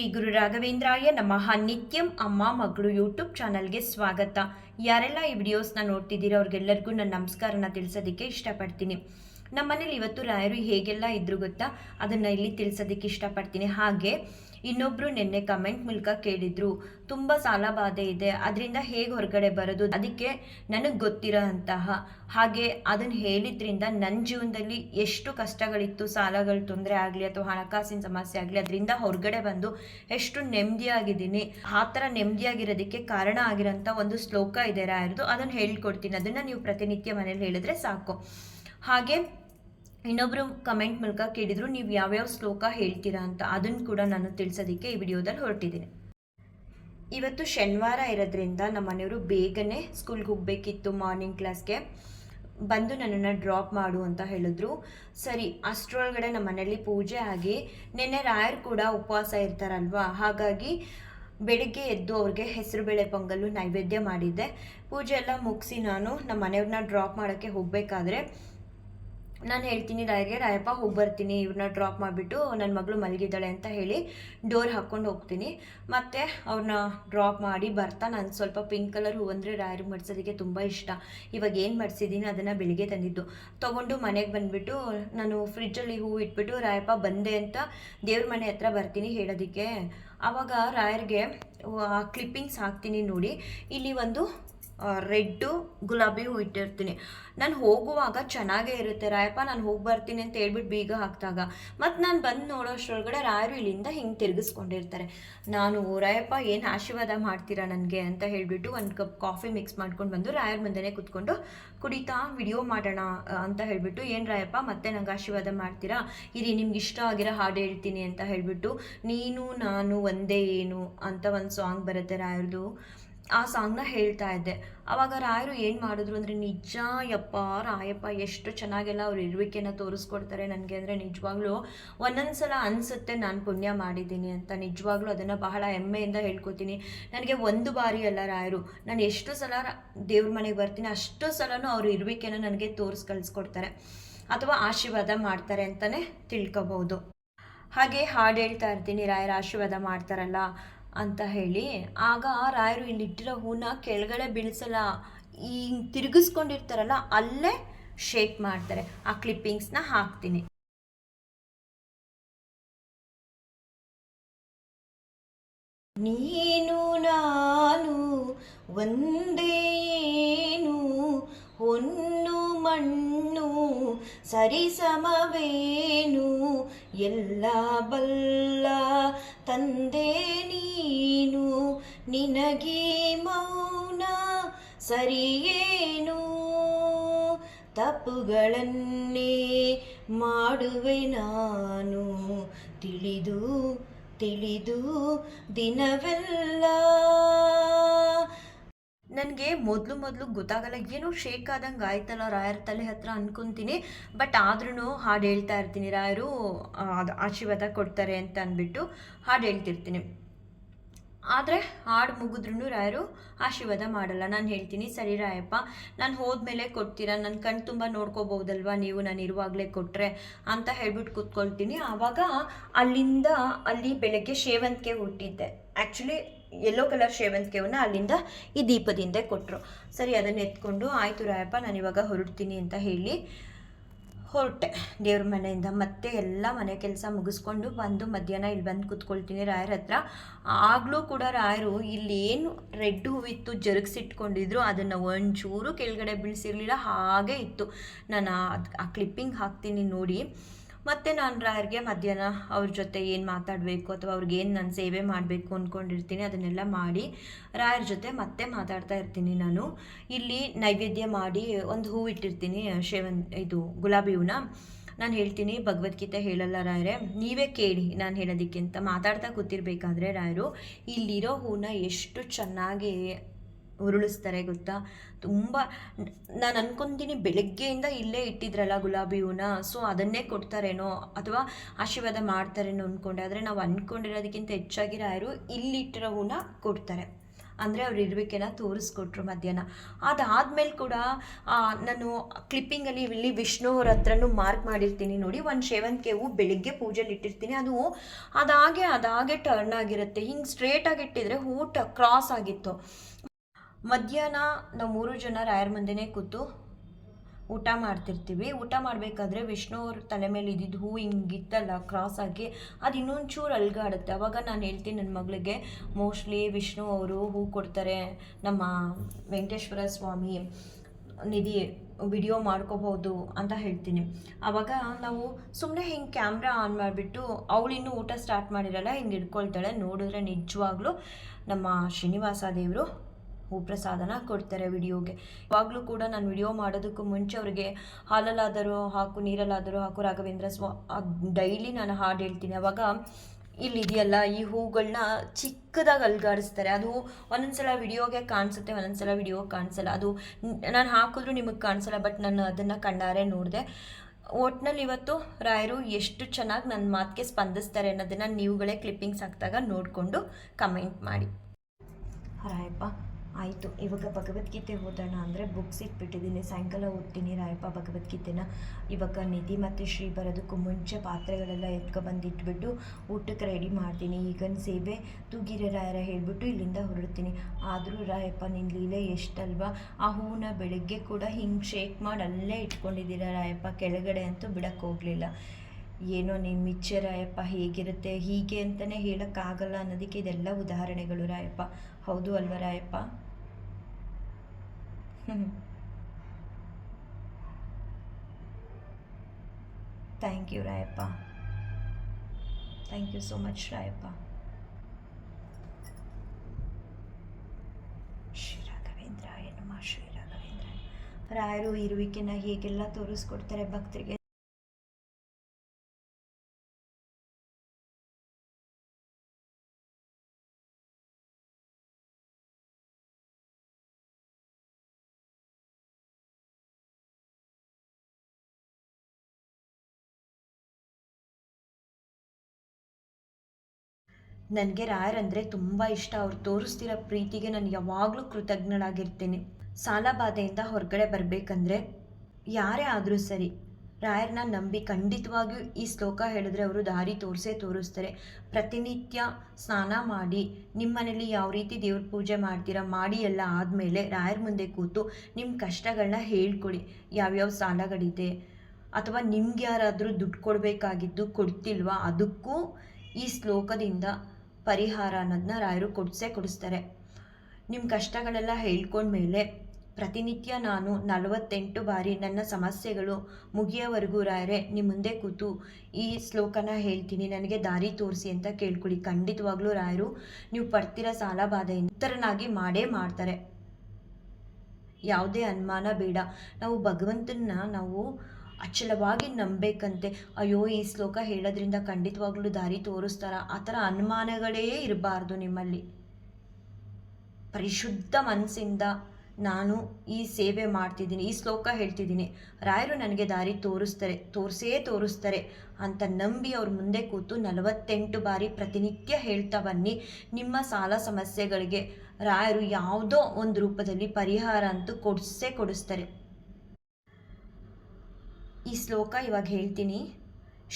ಶ್ರೀ ಗುರು ರಾಘವೇಂದ್ರಾಯ ನಮಃ. ನಿತ್ಯಂ ಅಮ್ಮ ಮಗಳು ಯೂಟ್ಯೂಬ್ ಚಾನಲ್ಗೆ ಸ್ವಾಗತ. ಯಾರೆಲ್ಲ ಈ ವಿಡಿಯೋಸ್ನ ನೋಡ್ತಿದ್ದೀರೋ ಅವ್ರಿಗೆಲ್ಲರಿಗೂ ನನ್ನ ನಮಸ್ಕಾರನ ತಿಳಿಸೋದಕ್ಕೆ ಇಷ್ಟಪಡ್ತೀನಿ. ನಮ್ಮ ಮನೇಲಿ ಇವತ್ತು ರಾಯರು ಹೇಗೆಲ್ಲ ಇದ್ರು ಗೊತ್ತಾ? ಅದನ್ನು ಇಲ್ಲಿ ತಿಳಿಸೋದಕ್ಕೆ ಇಷ್ಟಪಡ್ತೀನಿ. ಹಾಗೆ ಇನ್ನೊಬ್ಬರು ನಿನ್ನೆ ಕಮೆಂಟ್ ಮೂಲಕ ಕೇಳಿದ್ರು, ತುಂಬ ಸಾಲ ಬಾಧೆ ಇದೆ, ಅದರಿಂದ ಹೇಗೆ ಹೊರಗಡೆ ಬರೋದು? ಅದಕ್ಕೆ ನನಗೆ ಗೊತ್ತಿರೋ ಅಂತಹ ಹಾಗೆ ಅದನ್ನು ಹೇಳಿದ್ರಿಂದ ನನ್ನ ಜೀವನದಲ್ಲಿ ಎಷ್ಟು ಕಷ್ಟಗಳಿತ್ತು, ಸಾಲಗಳು ತೊಂದರೆ ಆಗಲಿ ಅಥವಾ ಹಣಕಾಸಿನ ಸಮಸ್ಯೆ ಆಗಲಿ, ಅದರಿಂದ ಹೊರಗಡೆ ಬಂದು ಎಷ್ಟು ನೆಮ್ಮದಿಯಾಗಿದ್ದೀನಿ, ಆ ಥರ ನೆಮ್ಮದಿಯಾಗಿರೋದಕ್ಕೆ ಕಾರಣ ಆಗಿರೋಂಥ ಒಂದು ಶ್ಲೋಕ ಇದೆ ರಾಯರದು ಅದನ್ನು ಹೇಳ್ಕೊಡ್ತೀನಿ. ಅದನ್ನು ನೀವು ಪ್ರತಿನಿತ್ಯ ಮನೇಲಿ ಹೇಳಿದ್ರೆ ಸಾಕು. ಹಾಗೆ ಇನ್ನೊಬ್ಬರು ಕಮೆಂಟ್ ಮೂಲಕ ಕೇಳಿದ್ರು, ನೀವು ಯಾವ್ಯಾವ ಶ್ಲೋಕ ಹೇಳ್ತೀರಾ ಅಂತ ಅದನ್ನು ಕೂಡ ನಾನು ತಿಳಿಸೋದಕ್ಕೆ ಈ ವಿಡಿಯೋದಲ್ಲಿ ಹೊರಟಿದ್ದೀನಿ. ಇವತ್ತು ಶನಿವಾರ ಇರೋದ್ರಿಂದ ನಮ್ಮ ಮನೆಯವರು ಬೇಗನೆ ಸ್ಕೂಲ್ಗೆ ಹೋಗಬೇಕಿತ್ತು ಮಾರ್ನಿಂಗ್ ಕ್ಲಾಸ್ಗೆ ಬಂದು ನನ್ನನ್ನು ಡ್ರಾಪ್ ಮಾಡು ಅಂತ ಹೇಳಿದ್ರು. ಸರಿ, ಅಷ್ಟರೊಳಗಡೆ ನಮ್ಮ ಮನೆಯಲ್ಲಿ ಪೂಜೆ ಆಗಿ, ನಿನ್ನೆ ರಾಯರು ಕೂಡ ಉಪವಾಸ ಇರ್ತಾರಲ್ವಾ, ಹಾಗಾಗಿ ಬೆಳಿಗ್ಗೆ ಎದ್ದು ಅವ್ರಿಗೆ ಹೆಸರುಬೇಳೆ ಪೊಂಗಲ್ಲು ನೈವೇದ್ಯ ಮಾಡಿದ್ದೆ. ಪೂಜೆ ಎಲ್ಲ ಮುಗಿಸಿ ನಾನು ನಮ್ಮ ಮನೆಯವ್ರನ್ನ ಡ್ರಾಪ್ ಮಾಡೋಕ್ಕೆ ಹೋಗಬೇಕಾದ್ರೆ ನಾನು ಹೇಳ್ತೀನಿ ರಾಯರಿಗೆ, ರಾಯಪ್ಪ ಹೋಗಿ ಬರ್ತೀನಿ ಇವ್ರನ್ನ ಡ್ರಾಪ್ ಮಾಡಿಬಿಟ್ಟು ನನ್ನ ಮಗಳು ಮಲಗಿದ್ದಾಳೆ ಅಂತ ಹೇಳಿ ಡೋರ್ ಹಾಕ್ಕೊಂಡು ಹೋಗ್ತೀನಿ. ಮತ್ತು ಅವ್ರನ್ನ ಡ್ರಾಪ್ ಮಾಡಿ ಬರ್ತಾ ನಾನು ಸ್ವಲ್ಪ ಪಿಂಕ್ ಕಲರ್ ಹೂ ಅಂದರೆ ರಾಯರಿಗೆ ಮಡ್ಸೋದಕ್ಕೆ ತುಂಬ ಇಷ್ಟ. ಇವಾಗ ಏನು ಮಡ್ಸಿದ್ದೀನಿ ಅದನ್ನು ಬೆಳಿಗ್ಗೆ ತಂದಿದ್ದು. ತೊಗೊಂಡು ಮನೆಗೆ ಬಂದುಬಿಟ್ಟು ನಾನು ಫ್ರಿಜ್ಜಲ್ಲಿ ಹೂ ಇಟ್ಬಿಟ್ಟು ರಾಯಪ್ಪ ಬಂದೆ ಅಂತ ದೇವ್ರ ಮನೆ ಹತ್ರ ಬರ್ತೀನಿ ಹೇಳೋದಕ್ಕೆ. ಆವಾಗ ರಾಯರಿಗೆ ಕ್ಲಿಪ್ಪಿಂಗ್ಸ್ ಹಾಕ್ತೀನಿ ನೋಡಿ. ಇಲ್ಲಿ ಒಂದು ರೆಡ್ಡು, ಗುಲಾಬಿ ಹೂ ಇಟ್ಟಿರ್ತೀನಿ. ನಾನು ಹೋಗುವಾಗ ಚೆನ್ನಾಗೇ ಇರುತ್ತೆ ರಾಯಪ್ಪ, ನಾನು ಹೋಗಿ ಬರ್ತೀನಿ ಅಂತ ಹೇಳ್ಬಿಟ್ಟು ಬೀಗ ಹಾಕಿದಾಗ. ಮತ್ತು ನಾನು ಬಂದು ನೋಡೋಷ್ಟರೊಳಗಡೆ ರಾಯರು ಇಲ್ಲಿಂದ ಹಿಂಗೆ ತಿರುಗಿಸ್ಕೊಂಡಿರ್ತಾರೆ. ನಾನು ರಾಯಪ್ಪ, ಏನು ಆಶೀರ್ವಾದ ಮಾಡ್ತೀರಾ ನನಗೆ? ಅಂತ ಹೇಳಿಬಿಟ್ಟು ಒಂದು ಕಪ್ ಕಾಫಿ ಮಿಕ್ಸ್ ಮಾಡ್ಕೊಂಡು ಬಂದು ರಾಯರ ಮುಂದೆನೇ ಕೂತ್ಕೊಂಡು, ಕುಡಿತಾ, ವಿಡಿಯೋ ಮಾಡೋಣ ಅಂತ ಹೇಳಿಬಿಟ್ಟು, ಏನು ರಾಯಪ್ಪ, ಮತ್ತೆ ನಂಗೆ ಆಶೀರ್ವಾದ ಮಾಡ್ತೀರಾ? ಇರಿ, ನಿಮ್ಗೆ ಇಷ್ಟ ಆಗಿರೋ ಹಾಡು ಹೇಳ್ತೀನಿ, ಅಂತ ಹೇಳಿಬಿಟ್ಟು, ನೀನು, ನಾನು ಒಂದೇ ಏನು? ಅಂತ ಒಂದು ಸಾಂಗ್ ಬರುತ್ತೆ ರಾಯರ್ದು. ಆ ಸಾಂಗ್ನ ಹೇಳ್ತಾ ಇದ್ದೆ. ಆವಾಗ ರಾಯರು ಏನು ಮಾಡಿದ್ರು ಅಂದರೆ, ನಿಜ ಯಪ್ಪ, ರಾಯಪ್ಪ, ಎಷ್ಟು ಚೆನ್ನಾಗೆಲ್ಲ ಅವ್ರ ಇರುವಿಕೆನ ತೋರಿಸ್ಕೊಡ್ತಾರೆ ನನಗೆ ಅಂದರೆ ನಿಜವಾಗ್ಲೂ ಒಂದೊಂದು ಸಲ ಅನಿಸುತ್ತೆ ನಾನು ಪುಣ್ಯ ಮಾಡಿದ್ದೀನಿ ಅಂತ. ನಿಜವಾಗ್ಲೂ ಅದನ್ನು ಬಹಳ ಹೆಮ್ಮೆಯಿಂದ ಹೇಳ್ಕೊತೀನಿ. ನನಗೆ ಒಂದು ಬಾರಿ ಅಲ್ಲ ರಾಯರು, ನಾನು ಎಷ್ಟು ಸಲ ದೇವ್ರ ಮನೆಗೆ ಬರ್ತೀನಿ, ಅಷ್ಟು ಸಲನೂ ಅವ್ರ ಇರುವಿಕೆನ ನನಗೆ ತೋರಿಸ್ ಕಳಿಸ್ಕೊಡ್ತಾರೆ ಅಥವಾ ಆಶೀರ್ವಾದ ಮಾಡ್ತಾರೆ ಅಂತಲೇ ತಿಳ್ಕೊಬೋದು. ಹಾಗೆ ಹಾಡು ಹೇಳ್ತಾ ಇರ್ತೀನಿ, ರಾಯರ ಆಶೀರ್ವಾದ ಮಾಡ್ತಾರಲ್ಲ ಅಂತ ಹೇಳಿ, ಆಗ ರಾಯರು ಇಲ್ಲಿ ಇಟ್ಟಿರೋ ಹೂನ ಕೆಳಗಡೆ ಬೀಳಿಸಲ್ಲ, ಈ ತಿರುಗಿಸ್ಕೊಂಡಿರ್ತಾರಲ್ಲ, ಅಲ್ಲೇ ಶೇಕ್ ಮಾಡ್ತಾರೆ. ಆ ಕ್ಲಿಪ್ಪಿಂಗ್ಸ್ನ ಹಾಕ್ತೀನಿ. ನೀನು, ನಾನು ಒಂದೇನು ಹೊನ್ನು ಮಣ್ಣು ಸರಿಸಮವೇನು? ಎಲ್ಲ ಬಲ್ಲ ತಂದೆ ನೀನು. ನಿನಗೆ ಮೌನ ಸರಿಯೇನು? ತಪ್ಪುಗಳನ್ನೇ ಮಾಡುವೆ ನಾನು. ತಿಳಿದು ತಿಳಿದು ದಿನವೆಲ್ಲ ನನಗೆ ಮೊದಲು ಮೊದಲು ಗೊತ್ತಾಗಲ್ಲ, ಏನೋ ಶೇಕ್ ಆದಂಗೆ ಆಯ್ತಲ್ಲ ರಾಯರ ತಲೆ ಹತ್ರ ಅನ್ಕೊಂತೀನಿ ಬಟ್ ಆದ್ರೂ ಹಾಡು ಹೇಳ್ತಾ ಇರ್ತೀನಿ. ರಾಯರು ಅದು ಆಶೀರ್ವಾದ ಕೊಡ್ತಾರೆ ಅಂತ ಅಂದ್ಬಿಟ್ಟು ಹಾಡು ಹೇಳ್ತಿರ್ತೀನಿ. ಆದರೆ ಹಾಡು ಮುಗಿದ್ರೂ ರಾಯರು ಆಶೀರ್ವಾದ ಮಾಡಲ್ಲ. ನಾನು ಹೇಳ್ತೀನಿ, ಸರಿ ರಾಯಪ್ಪ, ನಾನು ಹೋದ್ಮೇಲೆ ಕೊಡ್ತೀರಾ? ನನ್ನ ಕಣ್ಣು ತುಂಬ ನೋಡ್ಕೋಬೋದಲ್ವಾ? ನೀವು ನಾನು ಇರುವಾಗಲೇ ಕೊಟ್ಟರೆ ಅಂತ ಹೇಳ್ಬಿಟ್ಟು ಕೂತ್ಕೊಳ್ತೀನಿ. ಆವಾಗ ಅಲ್ಲಿಂದ ಅಲ್ಲಿ ಬೆಳಗ್ಗೆ ಸೇವಂತಿಗೆ ಹುಟ್ಟಿದ್ದೆ. ಆ್ಯಕ್ಚುಲಿ ಯೆಲ್ಲೋ ಕಲರ್ ಸೇವಂತಿಗೆವನ್ನು ಅಲ್ಲಿಂದ ಈ ದೀಪದಿಂದ ಕೊಟ್ಟರು ಸರಿ, ಅದನ್ನು ಎತ್ಕೊಂಡು, ಆಯಿತು ರಾಯಪ್ಪ, ನಾನು ಇವಾಗ ಹೊರಡ್ತೀನಿ ಅಂತ ಹೇಳಿ ಹೊರಟೆ. ದೇವ್ರ ಮನೆಯಿಂದ ಮತ್ತೆ ಎಲ್ಲ ಮನೆ ಕೆಲಸ ಮುಗಿಸ್ಕೊಂಡು ಬಂದು ಮಧ್ಯಾಹ್ನ ಇಲ್ಲಿ ಬಂದು ಕೂತ್ಕೊಳ್ತೀನಿ ರಾಯರ ಹತ್ರ. ಆಗಲೂ ಕೂಡ ರಾಯರು ಇಲ್ಲಿ ಏನು ರೆಡ್ ಹೂವಿತ್ತು ಜರುಗಿಸಿಟ್ಕೊಂಡಿದ್ರು, ಅದನ್ನು ಒಂಚೂರು ಕೆಳಗಡೆ ಬೀಳಿಸಿರ್ಲಿಲ್ಲ, ಹಾಗೆ ಇತ್ತು. ನಾನು ಆ ಕ್ಲಿಪ್ಪಿಂಗ್ ಹಾಕ್ತೀನಿ ನೋಡಿ. ಮತ್ತು ನಾನು ರಾಯರಿಗೆ ಮಧ್ಯಾಹ್ನ ಅವ್ರ ಜೊತೆ ಏನು ಮಾತಾಡಬೇಕು ಅಥವಾ ಅವ್ರಿಗೆ ಏನು ನಾನು ಸೇವೆ ಮಾಡಬೇಕು ಅಂದ್ಕೊಂಡಿರ್ತೀನಿ ಅದನ್ನೆಲ್ಲ ಮಾಡಿ ರಾಯರ ಜೊತೆ ಮತ್ತೆ ಮಾತಾಡ್ತಾ ಇರ್ತೀನಿ ನಾನು. ಇಲ್ಲಿ ನೈವೇದ್ಯ ಮಾಡಿ ಒಂದು ಹೂ ಇಟ್ಟಿರ್ತೀನಿ, ಶೇವನ್ ಇದು ಗುಲಾಬಿ ಹೂನ. ನಾನು ಹೇಳ್ತೀನಿ, ಭಗವದ್ಗೀತೆ ಹೇಳಲ್ಲ ರಾಯರೇ. ನೀವೇ ಕೇಳಿ ನಾನು ಹೇಳೋದಕ್ಕಿಂತ. ಮಾತಾಡ್ತಾ ಕೂತಿರ್ಬೇಕಾದ್ರೆ ರಾಯರು, ಇಲ್ಲಿರೋ ಹೂನ ಎಷ್ಟು ಚೆನ್ನಾಗಿ ಉರುಳಿಸ್ತಾರೆ ಗೊತ್ತಾ? ತುಂಬ ನಾನು ಅನ್ಕೊತೀನಿ ಬೆಳಗ್ಗೆಯಿಂದ ಇಲ್ಲೇ ಇಟ್ಟಿದ್ರಲ್ಲ ಗುಲಾಬಿ ಹೂನ, ಸೊ ಅದನ್ನೇ ಕೊಡ್ತಾರೇನೋ ಅಥವಾ ಆಶೀರ್ವಾದ ಮಾಡ್ತಾರೇನೋ ಅಂದ್ಕೊಂಡೆ ಆದರೆ ನಾವು ಅಂದ್ಕೊಂಡಿರೋದಕ್ಕಿಂತ ಹೆಚ್ಚಾಗಿ ರಾಯರು ಇಲ್ಲಿಟ್ಟಿರೋ ಹೂನ ಕೊಡ್ತಾರೆ. ಅಂದರೆ ಅವ್ರು ಇರಬೇಕೆಲ್ಲ ತೋರಿಸ್ಕೊಟ್ರು ಮಧ್ಯಾಹ್ನ. ಅದಾದಮೇಲೆ ಕೂಡ ನಾನು ಕ್ಲಿಪ್ಪಿಂಗಲ್ಲಿ ಇಲ್ಲಿ ವಿಷ್ಣು ಅವ್ರ ಹತ್ರನೂ ಮಾರ್ಕ್ ಮಾಡಿರ್ತೀನಿ ನೋಡಿ. ಒಂದು ಸೇವಂತಿಗೆ ಹೂವು ಬೆಳಿಗ್ಗೆ ಪೂಜೆಲಿ ಇಟ್ಟಿರ್ತೀನಿ. ಅದು ಅದಾಗೆ ಅದಾಗೆ ಟರ್ನ್ ಆಗಿರುತ್ತೆ. ಹಿಂಗೆ ಸ್ಟ್ರೇಟಾಗಿ ಇಟ್ಟಿದ್ರೆ ಹೂವು ಟ ಕ್ರಾಸ್ ಆಗಿತ್ತು. ಮಧ್ಯಾಹ್ನ ನಾವು ಮೂರು ಜನ ರಾಯರ ಮುಂದೆನೇ ಕೂತು ಊಟ ಮಾಡ್ತಿರ್ತೀವಿ. ಊಟ ಮಾಡಬೇಕಾದ್ರೆ ವಿಷ್ಣು ಅವ್ರ ತಲೆ ಮೇಲೆ ಇದ್ದಿದ್ದು ಹೂ ಹಿಂಗಿತ್ತಲ್ಲ ಕ್ರಾಸ್ ಆಗಿ ಅದು ಇನ್ನೊಂಚೂರು ಅಲ್ಗಾಡುತ್ತೆ. ಅವಾಗ ನಾನು ಹೇಳ್ತೀನಿ ನನ್ನ ಮಗಳಿಗೆ, ಮೋಸ್ಟ್ಲಿ ವಿಷ್ಣು ಅವರು ಹೂ ಕೊಡ್ತಾರೆ ನಮ್ಮ ವೆಂಕಟೇಶ್ವರ ಸ್ವಾಮಿ, ನಿಧಿ, ವಿಡಿಯೋ ಮಾಡ್ಕೋಬೋದು ಅಂತ ಹೇಳ್ತೀನಿ. ಆವಾಗ ನಾವು ಸುಮ್ಮನೆ ಹಿಂಗೆ ಕ್ಯಾಮ್ರಾ ಆನ್ ಮಾಡಿಬಿಟ್ಟು ಅವಳಿನ್ನೂ ಊಟ ಸ್ಟಾರ್ಟ್ ಮಾಡಿರಲ್ಲ, ಹಿಂಗೆ ಹಿಡ್ಕೊಳ್ತಾಳೆ. ನೋಡಿದ್ರೆ ನಿಜವಾಗ್ಲೂ ನಮ್ಮ ಶ್ರೀನಿವಾಸ ದೇವರು ಹೂಪ್ರಸಾದನ ಕೊಡ್ತಾರೆ ವಿಡಿಯೋಗೆ. ಯಾವಾಗಲೂ ಕೂಡ ನಾನು ವಿಡಿಯೋ ಮಾಡೋದಕ್ಕೂ ಮುಂಚೆ ಅವರಿಗೆ ಹಾಲಲ್ಲಾದರೂ ಹಾಕು, ನೀರಲ್ಲಾದರೂ ಹಾಕು, ರಾಘವೇಂದ್ರ ಸ್ವಾ ಡೈಲಿ ನಾನು ಹಾಡು ಹೇಳ್ತೀನಿ. ಅವಾಗ ಇಲ್ಲಿದೆಯಲ್ಲ, ಈ ಹೂಗಳನ್ನ ಚಿಕ್ಕದಾಗಿ ಅಲ್ಗಾಡಿಸ್ತಾರೆ. ಅದು ಒಂದೊಂದ್ಸಲ ವಿಡಿಯೋಗೆ ಕಾಣಿಸುತ್ತೆ, ಒಂದೊಂದ್ಸಲ ವಿಡಿಯೋ ಕಾಣಿಸಲ್ಲ. ಅದು ನಾನು ಹಾಕಿದ್ರು ನಿಮಗೆ ಕಾಣಿಸಲ್ಲ, ಬಟ್ ನಾನು ಅದನ್ನು ಕಣ್ಣಾರೆ ನೋಡಿದೆ. ಒಟ್ನಲ್ಲಿ ಇವತ್ತು ರಾಯರು ಎಷ್ಟು ಚೆನ್ನಾಗಿ ನನ್ನ ಮಾತಿಗೆ ಸ್ಪಂದಿಸ್ತಾರೆ ಅನ್ನೋದನ್ನು ನೀವುಗಳೇ ಕ್ಲಿಪ್ಪಿಂಗ್ಸ್ ಹಾಕಿದಾಗ ನೋಡಿಕೊಂಡು ಕಮೆಂಟ್ ಮಾಡಿ. ರಾಯಪ್ಪ ಆಯಿತು, ಇವಾಗ ಭಗವದ್ಗೀತೆ ಓದೋಣ ಅಂದರೆ ಬುಕ್ಸ್ ಇಟ್ಬಿಟ್ಟಿದ್ದೀನಿ. ಸಾಯಂಕಾಲ ಓದ್ತೀನಿ ರಾಯಪ್ಪ ಭಗವದ್ಗೀತೆನ. ಇವಾಗ ನಿಧಿ ಮತ್ತು ಶ್ರೀ ಬರೋದಕ್ಕೂ ಮುಂಚೆ ಪಾತ್ರೆಗಳೆಲ್ಲ ಎತ್ಕೊಬಂದಿಟ್ಬಿಟ್ಟು ಊಟಕ್ಕೆ ರೆಡಿ ಮಾಡ್ತೀನಿ. ಈಗನ ಸೇವೆ ತೂಗಿರ ರಾಯರ ಹೇಳಿಬಿಟ್ಟು ಇಲ್ಲಿಂದ ಹೊರಡ್ತೀನಿ. ಆದರೂ ರಾಯಪ್ಪ ನಿನ್ನ ಲೀಲೆ ಎಷ್ಟಲ್ವಾ? ಆ ಹೂವನ್ನ ಬೆಳಗ್ಗೆ ಕೂಡ ಹಿಂಗೆ ಶೇಕ್ ಮಾಡಿ ಅಲ್ಲೇ ಇಟ್ಕೊಂಡಿದ್ದೀರ ರಾಯಪ್ಪ? ಕೆಳಗಡೆ ಅಂತೂ ಬಿಡಕ್ಕೆ ಹೋಗಲಿಲ್ಲ. ಏನೋ ನಿಮ್ಮ ಇಚ್ಛೆ ರಾಯಪ್ಪ, ಹೇಗಿರುತ್ತೆ, ಹೀಗೆ ಅಂತಲೇ ಹೇಳೋಕ್ಕಾಗಲ್ಲ ಅನ್ನೋದಕ್ಕೆ ಇದೆಲ್ಲ ಉದಾಹರಣೆಗಳು ರಾಯಪ್ಪ. ಹೌದು ಅಲ್ವ Rayappa? Thank you Rayappa thank you so much Rayappa Shri Raghavendra ನಮಃ ಶ್ರೀ ರಾಘವೇಂದ್ರ ರಾಯರು ಇರುವಿಕೆನ ಹೇಗೆಲ್ಲ ತೋರಿಸ್ಕೊಡ್ತಾರೆ ಭಕ್ತರಿಗೆ. ನನಗೆ ರಾಯರಂದರೆ ತುಂಬ ಇಷ್ಟ. ಅವ್ರು ತೋರಿಸ್ತಿರೋ ಪ್ರೀತಿಗೆ ನಾನು ಯಾವಾಗಲೂ ಕೃತಜ್ಞಳಾಗಿರ್ತೀನಿ ಸಾಲ ಬಾಧೆಯಿಂದ ಹೊರಗಡೆ ಬರಬೇಕಂದ್ರೆ ಯಾರೇ ಆದರೂ ಸರಿ ರಾಯರನ್ನ ನಂಬಿ ಖಂಡಿತವಾಗಿಯೂ ಈ ಶ್ಲೋಕ ಹೇಳಿದ್ರೆ ಅವರು ದಾರಿ ತೋರಿಸೇ ತೋರಿಸ್ತಾರೆ. ಪ್ರತಿನಿತ್ಯ ಸ್ನಾನ ಮಾಡಿ ನಿಮ್ಮ ಮನೇಲಿ ಯಾವ ರೀತಿ ದೇವ್ರ ಪೂಜೆ ಮಾಡ್ತೀರಾ ಮಾಡಿ ಎಲ್ಲ ಆದಮೇಲೆ ರಾಯರ ಮುಂದೆ ಕೂತು ನಿಮ್ಮ ಕಷ್ಟಗಳನ್ನ ಹೇಳ್ಕೊಡಿ. ಯಾವ್ಯಾವ ಸಾಲಗಳಿದೆ, ಅಥವಾ ನಿಮ್ಗೆ ಯಾರಾದರೂ ದುಡ್ಡು ಕೊಡಬೇಕಾಗಿದ್ದು ಕೊಡ್ತಿಲ್ವಾ, ಅದಕ್ಕೂ ಈ ಶ್ಲೋಕದಿಂದ ಪರಿಹಾರ ಅನ್ನೋದನ್ನ ರಾಯರು ಕೊಡಿಸೇ ಕೊಡಿಸ್ತಾರೆ. ನಿಮ್ಮ ಕಷ್ಟಗಳೆಲ್ಲ ಹೇಳ್ಕೊಂಡ್ಮೇಲೆ ಪ್ರತಿನಿತ್ಯ ನಾನು ನಲವತ್ತೆಂಟು ಬಾರಿ ನನ್ನ ಸಮಸ್ಯೆಗಳು ಮುಗಿಯೋವರೆಗೂ ರಾಯರೇ ನಿಮ್ಮ ಮುಂದೆ ಕೂತು ಈ ಶ್ಲೋಕನ ಹೇಳ್ತೀನಿ, ನನಗೆ ದಾರಿ ತೋರಿಸಿ ಅಂತ ಕೇಳ್ಕೊಳ್ಳಿ. ಖಂಡಿತವಾಗ್ಲೂ ರಾಯರು, ನೀವು ಪಡ್ತಿರೋ ಸಾಲ ಬಾಧೆಯಿಂದ ಉತ್ತರನಾಗಿ ಮಾಡೇ ಮಾಡ್ತಾರೆ. ಯಾವುದೇ ಅನುಮಾನ ಬೇಡ. ನಾವು ಭಗವಂತನ ನಾವು ಅಚಲವಾಗಿ ನಂಬೇಕಂತೆ. ಅಯ್ಯೋ, ಈ ಶ್ಲೋಕ ಹೇಳೋದ್ರಿಂದ ಖಂಡಿತವಾಗ್ಲೂ ದಾರಿ ತೋರಿಸ್ತಾರ? ಆ ಥರ ಅನುಮಾನಗಳೇ ಇರಬಾರ್ದು ನಿಮ್ಮಲ್ಲಿ. ಪರಿಶುದ್ಧ ಮನಸ್ಸಿಂದ ನಾನು ಈ ಸೇವೆ ಮಾಡ್ತಿದ್ದೀನಿ, ಈ ಶ್ಲೋಕ ಹೇಳ್ತಿದ್ದೀನಿ. ರಾಯರು ನನಗೆ ದಾರಿ ತೋರಿಸ್ತಾರೆ, ತೋರಿಸೇ ತೋರಿಸ್ತಾರೆ ಅಂತ ನಂಬಿ ಅವ್ರ ಮುಂದೆ ಕೂತು ನಲವತ್ತೆಂಟು ಬಾರಿ ಪ್ರತಿನಿತ್ಯ ಹೇಳ್ತಾ ಬನ್ನಿ. ನಿಮ್ಮ ಸಾಲ ಸಮಸ್ಯೆಗಳಿಗೆ ರಾಯರು ಯಾವುದೋ ಒಂದು ರೂಪದಲ್ಲಿ ಪರಿಹಾರ ಅಂತೂ ಕೊಡಿಸೇ ಕೊಡಿಸ್ತಾರೆ. ಈ ಶ್ಲೋಕ ಇವಾಗ ಹೇಳ್ತೀನಿ.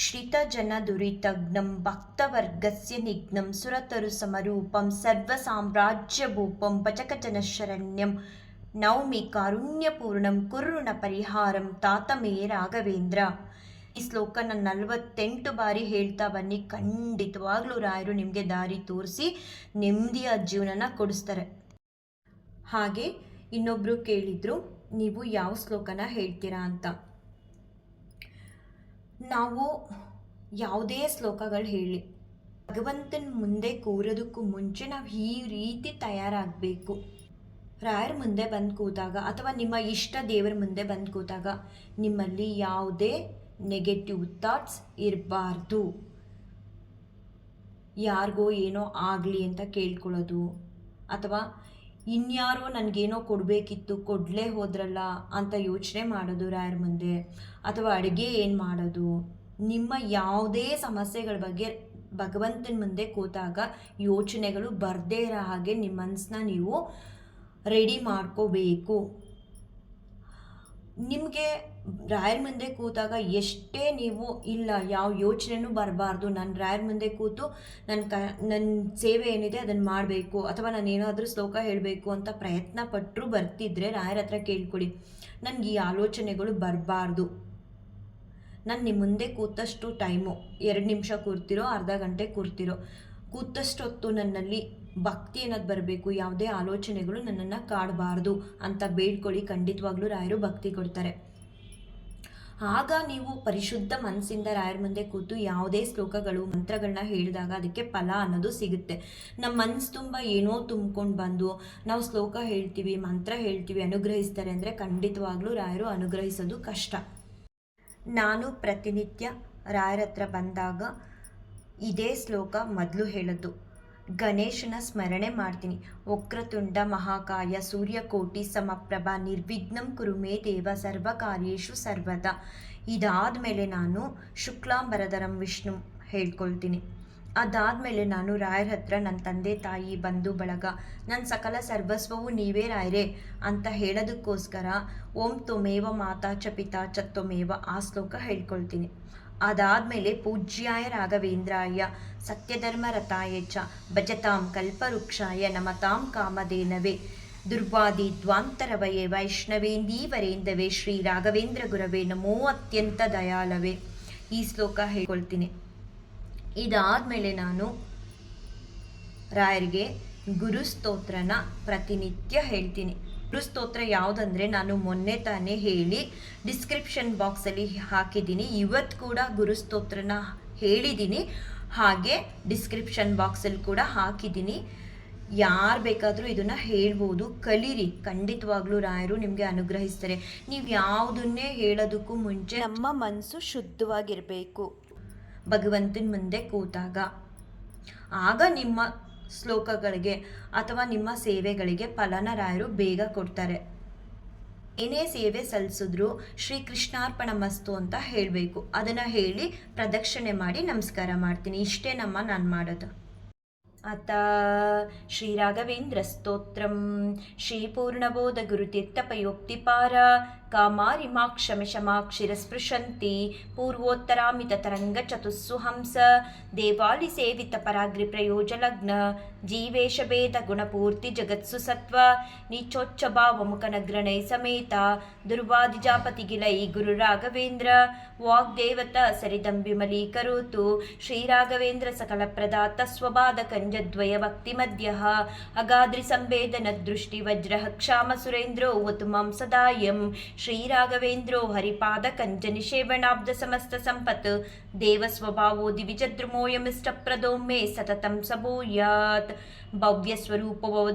ಶ್ರಿತ ಜನ ದುರಿತಗ್ನಂ ಭಕ್ತವರ್ಗಸ್ಯ ನಿಘ್ನಂ ಸುರತರು ಸಮರೂಪಂ ಸರ್ವ ಸಾಮ್ರಾಜ್ಯ ಭೂಪಂ ಪಚಕಜನ ಶರಣ್ಯಂ ನೌಮಿ ಕಾರುಣ್ಯಪೂರ್ಣಂ ಕುರುಣ ಪರಿಹಾರಂ ತಾತಮೇ ರಾಘವೇಂದ್ರ. ಈ ಶ್ಲೋಕ ನಾನು ನಲವತ್ತೆಂಟು ಬಾರಿ ಹೇಳ್ತಾ ಬನ್ನಿ. ಖಂಡಿತವಾಗ್ಲೂ ರಾಯರು ನಿಮಗೆ ದಾರಿ ತೋರಿಸಿ ನೆಮ್ಮದಿಯ ಜೀವನನ ಕೊಡಿಸ್ತಾರೆ. ಹಾಗೆ ಇನ್ನೊಬ್ಬರು ಕೇಳಿದ್ರು, ನೀವು ಯಾವ ಶ್ಲೋಕನ ಹೇಳ್ತೀರಾ ಅಂತ. ನಾವು ಯಾವುದೇ ಶ್ಲೋಕಗಳು ಹೇಳಿ, ಭಗವಂತನ ಮುಂದೆ ಕೂರೋದಕ್ಕೂ ಮುಂಚೆ ನಾವು ಈ ರೀತಿ ತಯಾರಾಗಬೇಕು. ರಾಯರ ಮುಂದೆ ಬಂದು ಕೂತಾಗ ಅಥವಾ ನಿಮ್ಮ ಇಷ್ಟ ದೇವರ ಮುಂದೆ ಬಂದು ಕೂತಾಗ ನಿಮ್ಮಲ್ಲಿ ಯಾವುದೇ ನೆಗೆಟಿವ್ ಥಾಟ್ಸ್ ಇರಬಾರ್ದು. ಯಾರಿಗೋ ಏನೋ ಆಗಲಿ ಅಂತ ಕೇಳ್ಕೊಳ್ಳೋದು ಅಥವಾ ಇನ್ಯಾರೋ ನನಗೇನೋ ಕೊಡಬೇಕಿತ್ತು, ಕೊಡಲೇ ಹೋದ್ರಲ್ಲ ಅಂತ ಯೋಚನೆ ಮಾಡೋದು ರಾಯರ ಮುಂದೆ. ಅಥವಾ ಅಡುಗೆ ಏನು ಮಾಡೋದು? ನಿಮ್ಮ ಯಾವುದೇ ಸಮಸ್ಯೆಗಳ ಬಗ್ಗೆ ಭಗವಂತನ ಮುಂದೆ ಕೂತಾಗ ಯೋಚನೆಗಳು ಬರದೇ ಇರೋ ಹಾಗೆ ನಿಮ್ಮ ಮನಸ್ಸನ್ನ ನೀವು ರೆಡಿ ಮಾಡ್ಕೋಬೇಕು. ನಿಮಗೆ ರಾಯರ ಮುಂದೆ ಕೂತಾಗ ಎಷ್ಟೇ ನೀವು ಇಲ್ಲ ಯಾವ ಯೋಚನೆನೂ ಬರಬಾರ್ದು. ನಾನು ರಾಯರ ಮುಂದೆ ಕೂತು ನನ್ನ ಕ ನನ್ನ ಸೇವೆ ಏನಿದೆ ಅದನ್ನು ಮಾಡಬೇಕು ಅಥವಾ ನಾನು ಏನಾದರೂ ಶ್ಲೋಕ ಹೇಳಬೇಕು ಅಂತ ಪ್ರಯತ್ನ ಪಟ್ಟರು ಬರ್ತಿದ್ರೆ ರಾಯರ ಹತ್ರ ಕೇಳ್ಕೊಳ್ಳಿ. ನನಗೆ ಈ ಆಲೋಚನೆಗಳು ಬರಬಾರ್ದು. ನಾನು ನಿಮ್ಮ ಮುಂದೆ ಕೂತಷ್ಟು ಟೈಮು, ಎರಡು ನಿಮಿಷ ಕೂರ್ತಿರೋ, ಅರ್ಧ ಗಂಟೆ ಕೂರ್ತಿರೋ ಕೂತಷ್ಟು ಹೊತ್ತು ನನ್ನಲ್ಲಿ ಭಕ್ತಿ ಅನ್ನೋದು ಬರಬೇಕು, ಯಾವುದೇ ಆಲೋಚನೆಗಳು ನನ್ನನ್ನು ಕಾಡಬಾರ್ದು ಅಂತ ಬೇಡ್ಕೊಳ್ಳಿ, ಖಂಡಿತವಾಗ್ಲೂ ರಾಯರು ಭಕ್ತಿ ಕೊಡ್ತಾರೆ. ಆಗ ನೀವು ಪರಿಶುದ್ಧ ಮನಸ್ಸಿಂದ ರಾಯರ ಮುಂದೆ ಕೂತು ಯಾವುದೇ ಶ್ಲೋಕಗಳು ಮಂತ್ರಗಳನ್ನ ಹೇಳಿದಾಗ ಅದಕ್ಕೆ ಫಲ ಅನ್ನೋದು ಸಿಗುತ್ತೆ. ನಮ್ಮ ಮನಸ್ಸು ತುಂಬ ಏನೋ ತುಂಬ್ಕೊಂಡು ಬಂದು ನಾವು ಶ್ಲೋಕ ಹೇಳ್ತೀವಿ, ಮಂತ್ರ ಹೇಳ್ತೀವಿ ಅನುಗ್ರಹಿಸ್ತಾರೆ ಅಂದರೆ ಖಂಡಿತವಾಗ್ಲೂ ರಾಯರು ಅನುಗ್ರಹಿಸೋದು ಕಷ್ಟ. ನಾನು ಪ್ರತಿನಿತ್ಯ ರಾಯರ ಹತ್ರ ಬಂದಾಗ ಇದೇ ಶ್ಲೋಕ ಮೊದಲು ಹೇಳೋದು ಗಣೇಶನ ಸ್ಮರಣೆ ಮಾಡ್ತೀನಿ. ವಕ್ರತುಂಡ ಮಹಾಕಾಯ ಸೂರ್ಯಕೋಟಿ ಸಮಪ್ರಭ ನಿರ್ವಿಘ್ನಂ ಕುರುಮೇ ದೇವ ಸರ್ವ ಕಾರ್ಯೇಶು ಸರ್ವದ. ಇದಾದಮೇಲೆ ನಾನು ಶುಕ್ಲಾಂಬರಧರಂ ವಿಷ್ಣು ಹೇಳ್ಕೊಳ್ತೀನಿ. ಅದಾದಮೇಲೆ ನಾನು ರಾಯರ ಹತ್ರ ನನ್ನ ತಂದೆ ತಾಯಿ ಬಂಧು ಬಳಗ ನನ್ನ ಸಕಲ ಸರ್ವಸ್ವವು ನೀವೇ ರಾಯರೇ ಅಂತ ಹೇಳೋದಕ್ಕೋಸ್ಕರ ಓಂ ತೊಮೇವ ಮಾತಾ ಚ ಪಿತಾ ಚ ತ್ವಮೇವ ಆ ಶ್ಲೋಕ ಹೇಳ್ಕೊಳ್ತೀನಿ. ಅದಾದಮೇಲೆ ಪೂಜ್ಯಾಯ ರಾಘವೇಂದ್ರಾಯ ಸತ್ಯಧರ್ಮ ರಥಾಯ ಚ, ಭಜತಾಂ ಕಲ್ಪವೃಕ್ಷಾಯ ನಮತಾಂ ಕಾಮಧೇನವೇ. ದುರ್ವಾದಿ ದ್ವಾಂತರವಯೇ ವೈಷ್ಣವೇಂದೀವರೇಂದವೇ ಶ್ರೀ ರಾಘವೇಂದ್ರ ಗುರವೇ ನಮೋ ಅತ್ಯಂತ ದಯಾಲವೇ. ಈ ಶ್ಲೋಕ ಹೇಳ್ಕೊಳ್ತೀನಿ. ಇದಾದ್ಮೇಲೆ ನಾನು ರಾಯರಿಗೆ ಗುರುಸ್ತೋತ್ರನ ಪ್ರತಿನಿತ್ಯ ಹೇಳ್ತೀನಿ. ಗುರುಸ್ತೋತ್ರ ಯಾವುದಂದರೆ ನಾನು ಮೊನ್ನೆ ತಾನೇ ಹೇಳಿ ಡಿಸ್ಕ್ರಿಪ್ಷನ್ ಬಾಕ್ಸಲ್ಲಿ ಹಾಕಿದ್ದೀನಿ. ಇವತ್ತು ಕೂಡ ಗುರುಸ್ತೋತ್ರನ ಹೇಳಿದ್ದೀನಿ. ಹಾಗೆ ಡಿಸ್ಕ್ರಿಪ್ಷನ್ ಬಾಕ್ಸಲ್ಲಿ ಕೂಡ ಹಾಕಿದ್ದೀನಿ. ಯಾರು ಬೇಕಾದರೂ ಇದನ್ನು ಹೇಳ್ಬೋದು. ಕಲೀರಿ. ಖಂಡಿತವಾಗ್ಲೂ ರಾಯರು ನಿಮಗೆ ಅನುಗ್ರಹಿಸ್ತಾರೆ. ನೀವು ಯಾವುದನ್ನೇ ಹೇಳೋದಕ್ಕೂ ಮುಂಚೆ ನಮ್ಮ ಮನಸ್ಸು ಶುದ್ಧವಾಗಿರಬೇಕು. ಭಗವಂತನ ಮುಂದೆ ಕೂತಾಗ. ಆಗ ನಿಮ್ಮ ಶ್ಲೋಕಗಳಿಗೆ ಅಥವಾ ನಿಮ್ಮ ಸೇವೆಗಳಿಗೆ ಫಲನರಾಯರು ಬೇಗ ಕೊಡ್ತಾರೆ. ಏನೇ ಸೇವೆ ಸಲ್ಲಿಸಿದ್ರು ಶ್ರೀ ಕೃಷ್ಣಾರ್ಪಣ ಮಸ್ತು ಅಂತ ಹೇಳಬೇಕು. ಅದನ್ನು ಹೇಳಿ ಪ್ರದಕ್ಷಿಣೆ ಮಾಡಿ ನಮಸ್ಕಾರ ಮಾಡ್ತೀನಿ. ಇಷ್ಟೇ ನಮ್ಮ ನಾನು ಮಾಡೋದು. అత శ్రీరాఘవేంద్రస్తోత్రం శ్రీపూర్ణబోధగురుతిత్తపయోక్తిపార कामारिमाक्षमिषमाक्षिरस्पृशन्ति पूर्वोत्तरामिततरङ्गचतुस्सुहंस देवालिसेवितपराग्रिप्रयोजलग्न जीवेशभेदगुणपूर्तिजगत्सुसत्त्व नीचोच्चभावमुखनग्रणै समेता दुर्वादिजापतिगिलै गुरुराघवेन्द्र ವಾಗ್ದೇವತ ಸರಿದಂಬಿಮಲೀಕರೋತು ಶ್ರೀರಾಘವೇಂದ್ರ ಸಕಲಪ್ರದಾತ ಸ್ವಪಾದ ಕಂಜದ್ವಯ ಭಕ್ತಿಮದ್ಯಃ ಅಗಾದ್ರಿ ಸಂವೇದನ ದೃಷ್ಟಿ ವಜ್ರಃ ಕ್ಷಾಮ ಸುರೇಂದ್ರೋ ವತು ಮಾಂ ಸದಾಯಂ ಶ್ರೀರಾಘವೇಂದ್ರೋ ಹರಿಪಾದ ಕಂಜ ನಿಷೇವಣಾಬ್ಧ ಸಮಸ್ತ ಸಂಪತ್ ದೇವ ಸ್ವಭಾವೋ ದಿವಿಜದ್ರುಮೋಯಮಿಷ್ಟಪ್ರದೋ ಮೇ ಸತತಂ ಸಭೂಯಾತ್ ಭವ್ಯ ಸ್ವರೂಪವ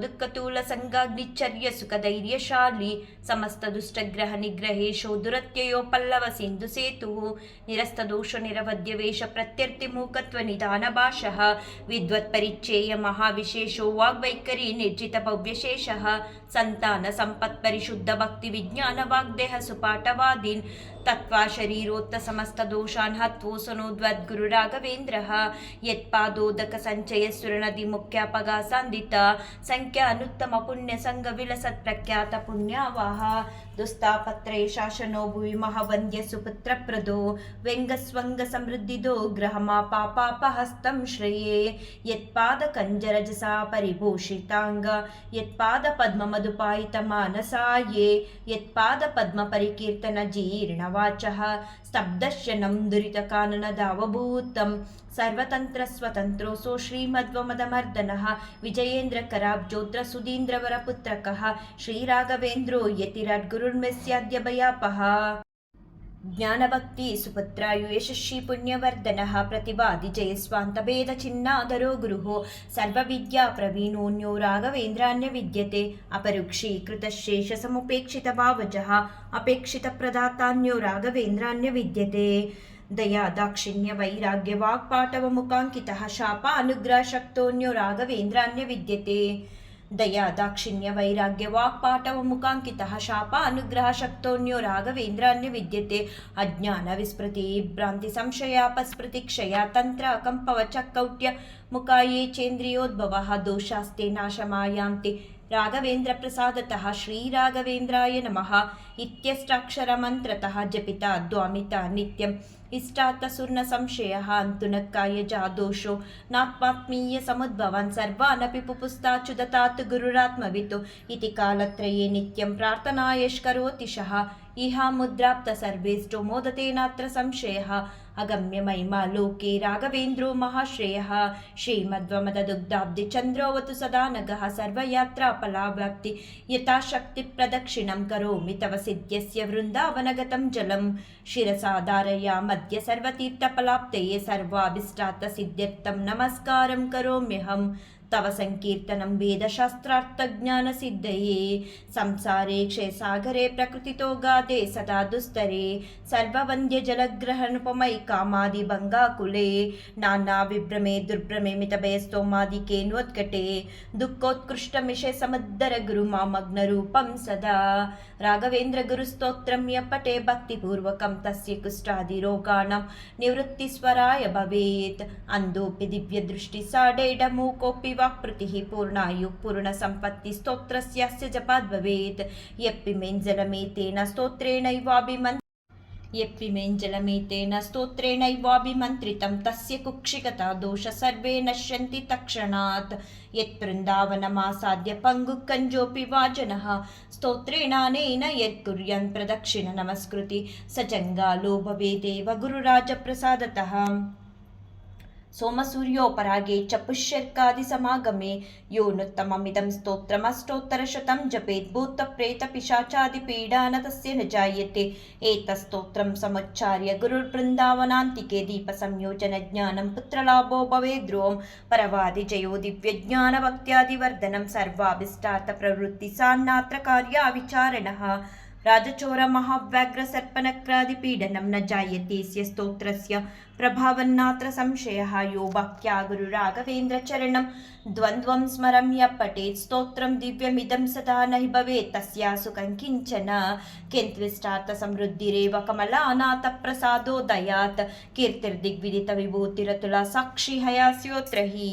ಸಂಗಾಗ್ನಿಚರ್ಯ ಸುಖ ಧೈರ್ಯಶಾಲಿ ಸಮಸ್ತ ದುಷ್ಟಗ್ರಹ ನಿಗ್ರಹೇಶೋ ದುರತ್ಯಯೋ ಪಲ್ಲವ ಸಿಂಧು ಸೇತು. ನಿರಸ್ತ ದೋಷ ನಿರವಧ್ಯ ವೇಷ ಪ್ರತ್ಯರ್ಥಿ ಮೂಕತ್ವ ನಿಧಾನ ಭಾಷಃ. ವಿದ್ವತ್ ಪರಿಚಯ ಮಹಾವಿಶೇಷೋ ವಾಗ್ವೈಖರಿ ನಿರ್ಜಿತ ಭವ್ಯಶೇಷ ಸಂತಾನ ಸಂಪತ್ ಪರಿಶುದ್ಧ ಭಕ್ತಿ ವಿಜ್ಞಾನ ವಾಗ್ದೇಹ ಸುಪಾಠವಾದೀನ್. तक्त्वा शरीरोत्तसमस्तदोषान् हत्वोऽसनोद्वद्गुरुराघवेन्द्रः यत्पादोदकसञ्चयस्सुरनदि मुख्यापगा सन्दिता सङ्ख्यानुत्तमपुण्यसङ्गविलसत्प्रख्यातपुण्यावाः ದುಸ್ತಾಪತ್ರಯ ಶಾಸನೋ ಭುವಿ ಮಹಾವಂದ್ಯ ಸುಪುತ್ರ ಪ್ರದೋ ವ್ಯಂಗಸ್ವಂಗ ಸಮೃದ್ಧಿದೋ, ಗ್ರಹಮ ಪಾಪಾಪಹಸ್ತಂ ಶ್ರೇಯೇ ಯತ್ಪಾದ ಕಂಜರಜಸಾ ಪರಿಭೂಷಿತಾಂಗ ಯತ್ಪಾದ ಪದ್ಮ ಮಧುಪಾಯಿತ ಮಾನಸಾಯೇ ಯತ್ಪಾದ ಪದ್ಮ ಪರಿಕೀರ್ತನ ಜೀರ್ಣವಾಚಃ ಸ್ತಬ್ಧಶನಂ ದುರಿತಕಾನನದಾವಭೂತಂ ದುರಿತ ಕಾನನ ವಿಜಯೇಂದ್ರ ಕರಾಬ್ಜೋತ್ರ ಸುಧೀಂದ್ರವರ ಪುತ್ರಕಃ ಶ್ರೀರಾಘವೇಂದ್ರೋ ಯತಿರಾಟ್ ಗುರುರ್ಮೆಸ್ಯಾದ್ಯ ಭಯಾಪಹ ಜ್ಞಾನಭಕ್ತಿ ಸುಪುತ್ರಾಯು ಯಶಸ್ವಿ ಪುಣ್ಯವರ್ಧನಃ ಪ್ರತಿಭಾದಿ ಜಯಸ್ವಾಂತ ಭೇದ ಚಿನ್ನಾದರೋ ಗುರುಃ ಸರ್ವವಿದ್ಯಾ ಪ್ರವೀಣೋನ್ಯೋ ರಾಘವೇಂದ್ರಾನ್ಯ ವಿದ್ಯತೆ ಅಪರುಕ್ಷೀಕೃತಶೇಷ ಸಮುಪೇಕ್ಷಿತ ಭಾವಜಃ ಅಪೇಕ್ಷಿತ ಪ್ರದಾತಾನ್ಯೋ ರಾಘವೇಂದ್ರಾನ್ಯ ವಿದ್ಯತೆ ದಯಾ ದಾಕ್ಷಿಣ್ಯ ವೈರಾಗ್ಯ ವಾಕ್ಪಾಟವ ಮುಖಾಂಕಿತ ಶಾಪ ಅನುಗ್ರಹ ಶಕ್ತೋನ್ಯೋ ರಾಘವೇಂದ್ರಾನ್ಯ ವಿದ್ಯತೆ ದಯಾ ದಾಕ್ಷಿಣ್ಯ ವೈರಾಗ್ಯ ವಾಕ್ಪಾಟವ ಮುಖಾಂಕಿತ ಶಾಪ ಅನುಗ್ರಹ ಶಕ್ತೋನ್ಯೋ ರಾಘವೇಂದ್ರ ಅನ್ಯ ವಿದ್ಯತೆ ಅಜ್ಞಾನ ವಿಸ್ಮೃತಿ, ಭ್ರಾಂತಿ ಸಂಶಯಾಪಸ್ಮೃತಿ ಕ್ಷಯ ತಂತ್ರ ಅಕಂಪವ ಚಕ್ಕೌಟ್ಯ ಮುಖಾಯೇ ಚೇಂದ್ರಿಯೋದ್ಭವ, ದೋಷಾಸ್ತೆ ನಾಶಮಾಯಾಂತಿ. ರಾಘವೇಂದ್ರ ಪ್ರಸಾದತಃ ಶ್ರೀರಾಘವೇಂದ್ರಾಯ ನಮಃ. ಇತ್ಯಷ್ಟಾಕ್ಷರ ಮಂತ್ರತಃ ಜಪಿತ ದ್ವಾಮಿತ ನಿತ್ಯಂ. ಇಷ್ಟಾರ್ಥ ಸುರ್ನ ಸಂಶಯ ಅಂತುನಕ್ಕಾಯ ಜಾದೋಷೋ. ನಾತ್ಮಾತ್ಮೀಯ ಸಮುದ್ಭವಾನ್ ಸರ್ವಾನಪಿ ಪುಪುಸ್ತಾಚ್ಯುದತಾತ್ ಗುರುರಾತ್ಮವಿತು ಇತಿ ಕಾಲತ್ರಯೇ ನಿತ್ಯಂ ಪ್ರಾರ್ಥನಾಯಷ್ಕರೋತಿ ಶಃ ಇಹ ಮುದ್ರಾಪ್ತ ಸರ್ವೇಷ್ಟೋ ಮೋದತೇನಾತ್ರ ಸಂಶಯಃ. अगम्यमहिमा लोके राघवेन्द्रो महाश्रेयः श्रीमद्वमददुग्धाब्धिचन्द्रोऽवतु सदा नगः सर्वयात्रापलाव्याप्ति यथाशक्तिप्रदक्षिणं करोमि तव सिद्ध्यस्य वृन्दावनगतं जलं शिरसाधारयामद्य सर्वतीर्थपलाप्तये सर्वाभिष्टार्थसिद्ध्यर्थं नमस्कारं करोम्यहम् तव सङ्कीर्तनं वेदशास्त्रार्थज्ञानसिद्धये संसारे क्षयसागरे प्रकृतितो गाते सदा दुस्तरे सर्ववन्द्यजलग्रहणुपमै कामादिभङ्गाकुले नानाविभ्रमे दुर्भ्रमे मितभयस्तोमादिकेन्वोत्कटे दुःखोत्कृष्टमिषे समुद्धर गुरुमामग्नरूपं सदा राघवेन्द्रगुरुस्तोत्रं यपटे भक्तिपूर्वकं तस्य कुष्ठादिरोगाणां निवृत्तिस्वराय भवेत् अन्धोऽपि दिव्यदृष्टिसाडेडमूकोऽपि वाक्पृतिः पूर्णायुः पूर्णसम्पत्तिस्तोत्रस्यास्य जपाद् भवेत् यप्पिमेञ्जलमेतेन स्तोत्रेणैवाभिमन् यप्पिमेञ्जलमेतेन स्तोत्रेणैवाभिमन्त्रितं तस्य कुक्षिगता दोष सर्वे नश्यन्ति तत्क्षणात् यत्वृन्दावनमासाद्य पङ्गुकञ्जोऽपि वा जनः स्तोत्रेणानेन यत्कुर्यान् प्रदक्षिण नमस्कृति स जङ्गालो भवेदेव गुरुराजप्रसादतः सोमसूर्योपरागे च पुष्यर्कादिसमागमे योनुत्तममिदं स्तोत्रमष्टोत्तरशतं जपेत् भूतप्रेतपिशाचादिपीडा न तस्य न जायते एतस्तोत्रं समुच्चार्य गुरुर्बृन्दावनान्तिके दीपसंयोजनज्ञानं पुत्रलाभो भवेद्रों परवादिजयो दिव्यज्ञानभक्त्यादिवर्धनं सर्वाभिष्टार्थप्रवृत्तिसान्नात्र कार्या विचारणः राजचोरमहाव्याघ्रसर्पनक्रादिपीडनं न जायते स्तोत्रस्य प्रभावन्नात्र संशयः यो भक्त्या गुरुराघवेन्द्रचरणं द्वन्द्वं स्मरं यः पठेत् स्तोत्रं दिव्यमिदं सदा न हि भवेत् तस्या सुखं किञ्चन किन्त्विष्टार्थसमृद्धिरेव कमलानाथप्रसादोदयात् कीर्तिर्दिग्विदितविभूतिरतुला साक्षी हयास्योत्र हि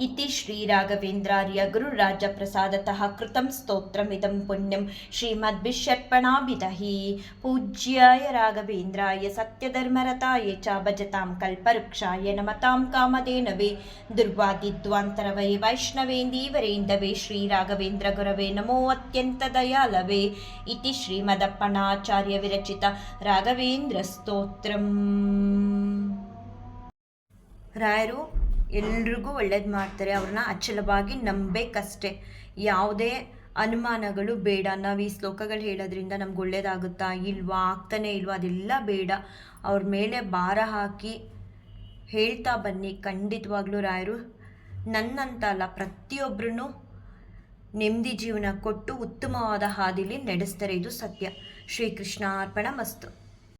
ಇತಿ ಶ್ರೀರಾಘವೇಂದ್ರಾರ್ಯ ಗುರುರಾಜಪ್ರಸಾದತಃ ಕೃತಂ ಸ್ತೋತ್ರಮಿದಂ ಪುಣ್ಯಂ ಶ್ರೀಮದ್ಭಿಷರ್ಪಣಾಭಿಧಹಿ ಪೂಜ್ಯಾಯ ರಾಘವೇಂದ್ರಾಯ ಸತ್ಯಧರ್ಮರತಾಯ ಚ ಭಜತಾಂ ಕಲ್ಪವೃಕ್ಷಾಯ ನಮತಾಂ ಕಾಮಧೇನವೇ. ದುರ್ವಾದಿದ್ವಾಂತರವೇ ವೈಷ್ಣವೇಂದೀವರೇಂದವೇ ಶ್ರೀರಾಘವೇಂದ್ರ ಗುರವೇ ನಮೋ ಅತ್ಯಂತ ದಯಾಲವೇ. ಇತಿ ಶ್ರೀಮದಪ್ಪಣಾಚಾರ್ಯ ವಿರಚಿತ ರಾಘವೇಂದ್ರ ಸ್ತೋತ್ರಂ. ರಾಯರು ಎಲ್ರಿಗೂ ಒಳ್ಳೇದು ಮಾಡ್ತಾರೆ. ಅವ್ರನ್ನ ಅಚಲವಾಗಿ ನಂಬೇಕಷ್ಟೆ. ಯಾವುದೇ ಅನುಮಾನಗಳು ಬೇಡ. ನಾವು ಈ ಶ್ಲೋಕಗಳು ಹೇಳೋದ್ರಿಂದ ನಮ್ಗೆ ಒಳ್ಳೇದಾಗುತ್ತಾ ಇಲ್ವಾ? ಆಗ್ತಾನೆ ಇಲ್ವಾ? ಅದೆಲ್ಲ ಬೇಡ. ಅವ್ರ ಮೇಲೆ ಭಾರ ಹಾಕಿ ಹೇಳ್ತಾ ಬನ್ನಿ. ಖಂಡಿತವಾಗ್ಲೂ ರಾಯರು, ನನ್ನಂತ ಅಲ್ಲ ಪ್ರತಿಯೊಬ್ಬರೂ ನೆಮ್ಮದಿ ಜೀವನ ಕೊಟ್ಟು ಉತ್ತಮವಾದ ಹಾದಿಲಿ ನಡೆಸ್ತಾರೆ. ಇದು ಸತ್ಯ. ಶ್ರೀಕೃಷ್ಣ ಅರ್ಪಣ ಮಸ್ತು.